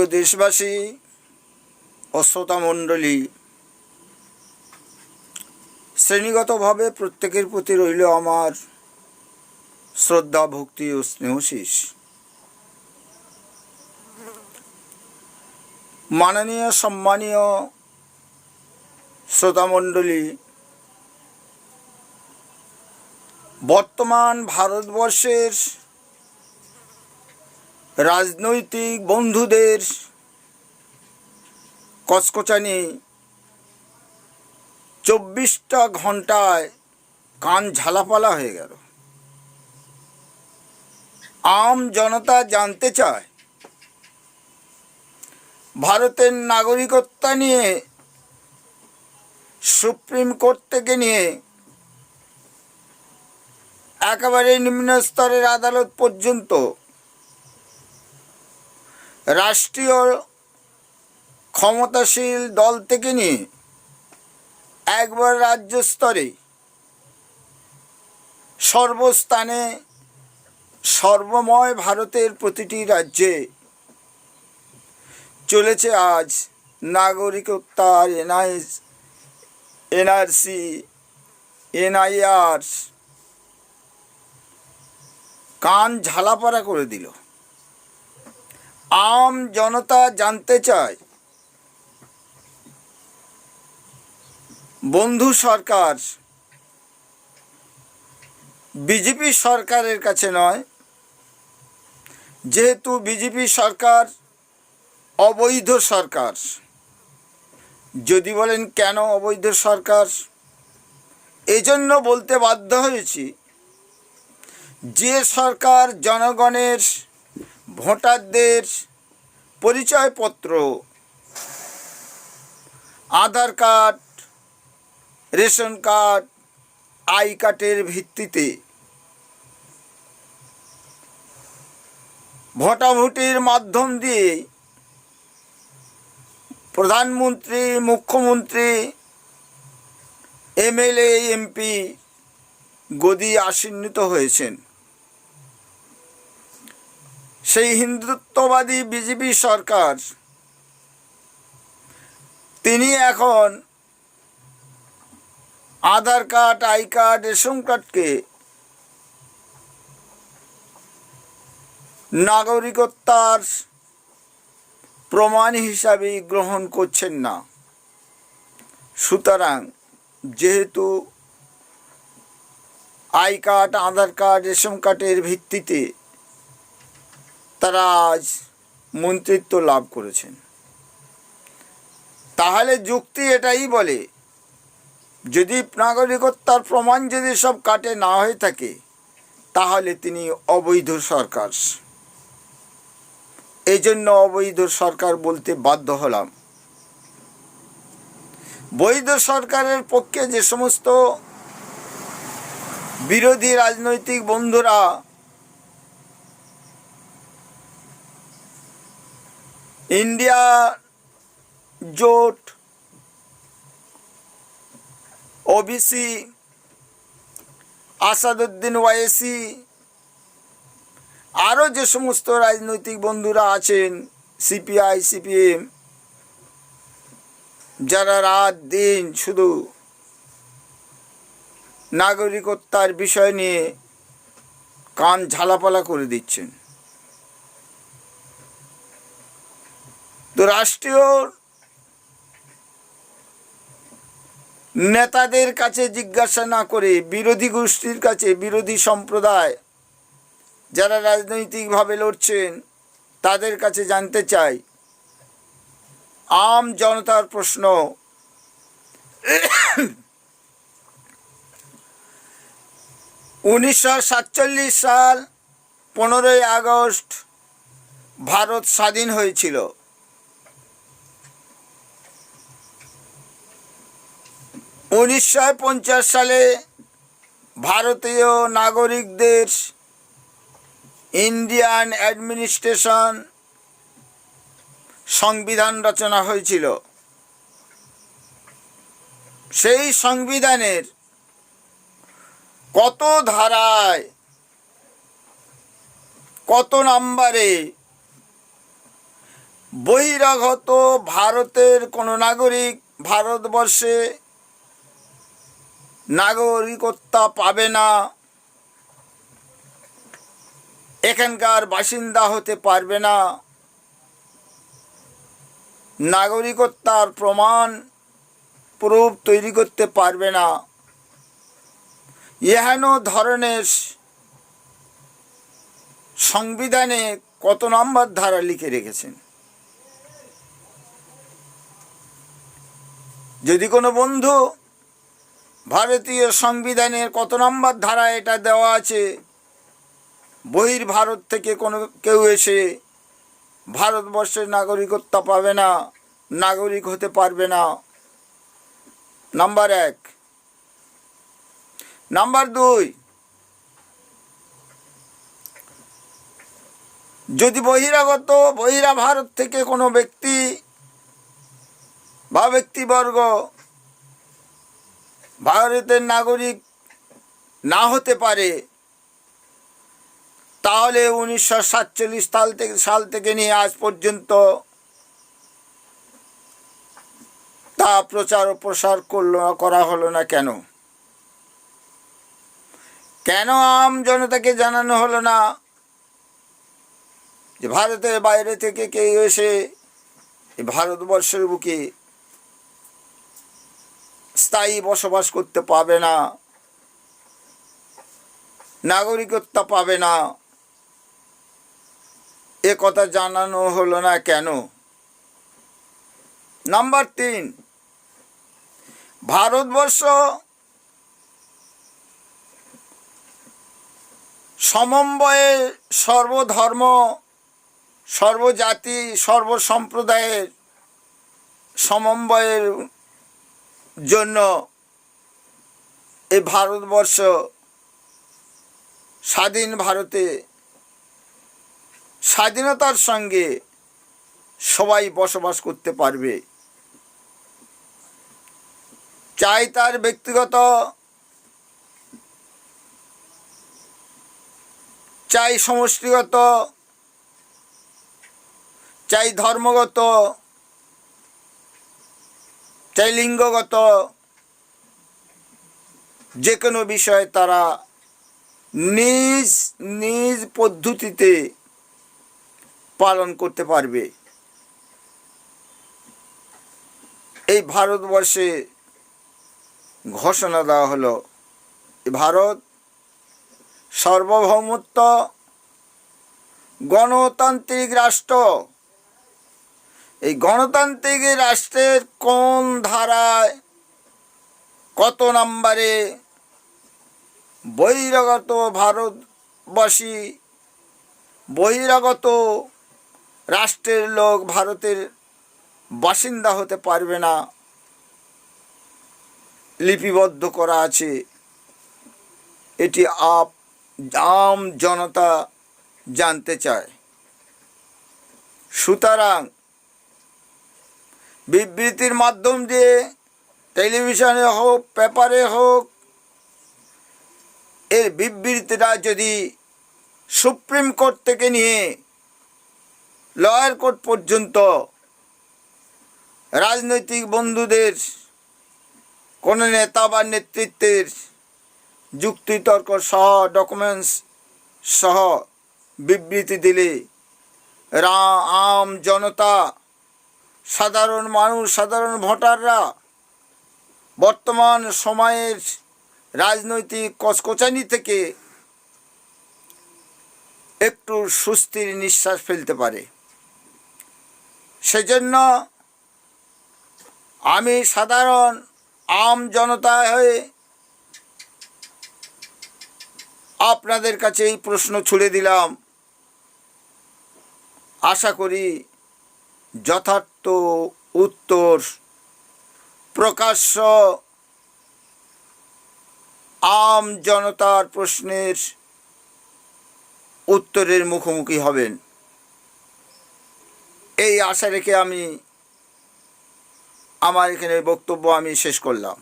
প্রিয় দেশবাসী, অশ্রোতা মণ্ডলী, শ্রেণীগতভাবে প্রত্যেকের প্রতি রইল আমার শ্রদ্ধা, ভক্তি ও স্নেহশীষ মাননীয়, সম্মানীয় শ্রোতামণ্ডলী বর্তমান ভারতবর্ষের রাজনৈতিক বন্ধুদের কচকচানি চব্বিশটা ঘন্টায় কান ঝালাপালা হয়ে গেল। আম জনতা জানতে চায়, ভারতের নাগরিকত্ব নিয়ে, সুপ্রিম কোর্ট থেকে নিয়ে, একেবারে নিম্ন স্তরের আদালত পর্যন্ত রাষ্ট্রীয় ক্ষমতাশীল দল থেকে নিয়ে একবার রাজ্য স্তরে সর্বস্থানে সর্বময় ভারতের প্রতিটি রাজ্যে চলেছে আজ নাগরিকত্বার এনআই এনআরসি, এনআইআর। কান ঝালাপাড়া করে দিল। আম জনতা জানতে চায়। বন্ধু সরকার, বিজেপি সরকারের কাছে নয়। যেহেতু বিজেপি সরকার অবৈধ সরকার, যদি বলেন কেন অবৈধ সরকার, এজন্য বলতে বাধ্য হয়েছি যে সরকার জনগণের ভোটারদের পরিচয়পত্র, Aadhaar card, ration card, I কার্ডের ভিত্তিতে ভোটাভুটির মাধ্যম দিয়ে প্রধানমন্ত্রী, মুখ্যমন্ত্রী, এমএলএ, এমপি গদি আসন্নিত হয়েছেন। সেই হিন্দুত্ববাদী বিজেপি সরকার। তিনি এখন Aadhaar card, I card, ration কার্ডকে নাগরিকত্বার প্রমাণ হিসাবে গ্রহণ করছেন না। সুতরাং যেহেতু I card, Aadhaar card, ration কার্ডের ভিত্তিতে তারা আজ মন্ত্রিত্ব লাভ করেছেন। তাহলে যুক্তি এটাই বলে, যদি নাগরিকত্বার প্রমাণ যদি সব কাটে না হয়ে থাকে, তাহলে তিনি অবৈধ সরকার। এই জন্য অবৈধ সরকার বলতে বাধ্য হলাম। বৈধ সরকারের পক্ষে যে সমস্ত বিরোধী রাজনৈতিক বন্ধুরা ইন্ডিয়া জোট ওবিসি আসাদুদ্দিন ওয়াইসি আরও যে সমস্ত রাজনৈতিক বন্ধুরা আছেন সিপিআই সিপিএম যারা রাত দিন শুধু নাগরিকত্বার বিষয় নিয়ে কান ঝালাপালা করে দিচ্ছেন। তো রাষ্ট্রীয় নেতাদের কাছে জিজ্ঞাসা না করে বিরোধী গোষ্ঠীর কাছে বিরোধী সম্প্রদায় যারা রাজনৈতিকভাবে লড়ছেন, তাদের কাছে জানতে চাই। আম জনতার প্রশ্ন। উনিশশো সাতচল্লিশ সাল পনেরোই আগস্ট ভারত স্বাধীন হয়েছিল। উনিশশো পঞ্চাশ সালে ভারতীয় নাগরিকদের ইন্ডিয়ান অ্যাডমিনিস্ট্রেশন সংবিধান রচনা হয়েছিল। সেই সংবিধানের কত ধারায়, কত নাম্বারে বহিরাগত ভারতের কোনো নাগরিক ভারতবর্ষে নাগরিকত্বা পাবে না। এখানকার বাসিন্দা হতে পারবে না। নাগরিকত্বার প্রমাণ প্রুফ তৈরি করতে পারবে না। এহেন ধরনের সংবিধানে কত নম্বর ধারা লিখে রেখেছেন? যদি কোনো বন্ধু ভারতীয় সংবিধানের কত নম্বর ধারা এটা দেওয়া আছে? বহির ভারত থেকে কোনো কেউ এসে ভারতবর্ষের নাগরিকত্ব পাবে না, নাগরিক হতে পারবে না। নাম্বার এক। নাম্বার দুই। যদি বহিরাগত বহিরা ভারত থেকে কোনো ব্যক্তি বা ব্যক্তিবর্গ ভারতের নাগরিক না হতে পারে, তাহলে উনিশশো সাতচল্লিশ সাল থেকে সাল থেকে নিয়ে আজ পর্যন্ত তা প্রচার ও প্রসার করল করা হলো না কেন? কেন আম জনতাকে জানানো হলো না যে ভারতের বাইরে থেকে কেউ এসে ভারতবর্ষের বুকে স্থায়ী বসবাস করতে পাবে না। নাগরিকত্ব পাবে না। এ কথা জানানো হলো না কেন? নাম্বার তিন, ভারতবর্ষ সমন্বয়ে সর্বধর্ম, সর্বজাতি, সর্বসম্প্রদায়ের সমন্বয়ের জন্য এই ভারতবর্ষ স্বাধীন ভারতে স্বাধীনতার সঙ্গে সবাই বসবাস করতে পারবে। চাই তার ব্যক্তিগত, চাই সমষ্টিগত, চাই ধর্মগত চাই লিঙ্গগত যে কোনো বিষয়ে তারা নিজ নিজ পদ্ধতিতে পালন করতে পারবে। এই ভারতবর্ষে ঘোষণা দেওয়া হলো ভারত সার্বভৌমত্ব, গণতান্ত্রিক রাষ্ট্র এই গণতান্ত্রিক রাষ্ট্রের কোন ধারায় কত নম্বরে বহিরাগত ভারতবাসী, বহিরাগত রাষ্ট্রের লোক ভারতের বাসিন্দা হতে পারবে না লিপিবদ্ধ করা আছে? এটি আপ, আম জনতা জানতে চায়। সুতরাং বিবৃতির মাধ্যম দিয়ে টেলিভিশনে হোক, পেপারে হোক, এর বিবৃতিটা যদি সুপ্রিম কোর্ট থেকে নিয়ে লয়ার কোর্ট পর্যন্ত রাজনৈতিক বন্ধুদের, কোনো নেতা বা নেতৃত্বের যুক্তিতর্ক সহ ডকুমেন্টস সহ বিবৃতি দিলে রা, আম জনতা সাধারণ মানুষ, সাধারণ ভোটাররা বর্তমান সময়ের রাজনৈতিক কচকচানি থেকে একটু সুস্থির নিঃশ্বাস ফেলতে পারে। সেজন্য আমি সাধারণ আম জনতা হয়ে আপনাদের কাছে এই প্রশ্ন ছুড়ে দিলাম। আশা করি যথার্থ উত্তর প্রকাশ্য আম জনতার প্রশ্নের উত্তরের মুখোমুখি হবেন। এই আশা রেখে আমি আমার এখানে বক্তব্য আমি শেষ করলাম।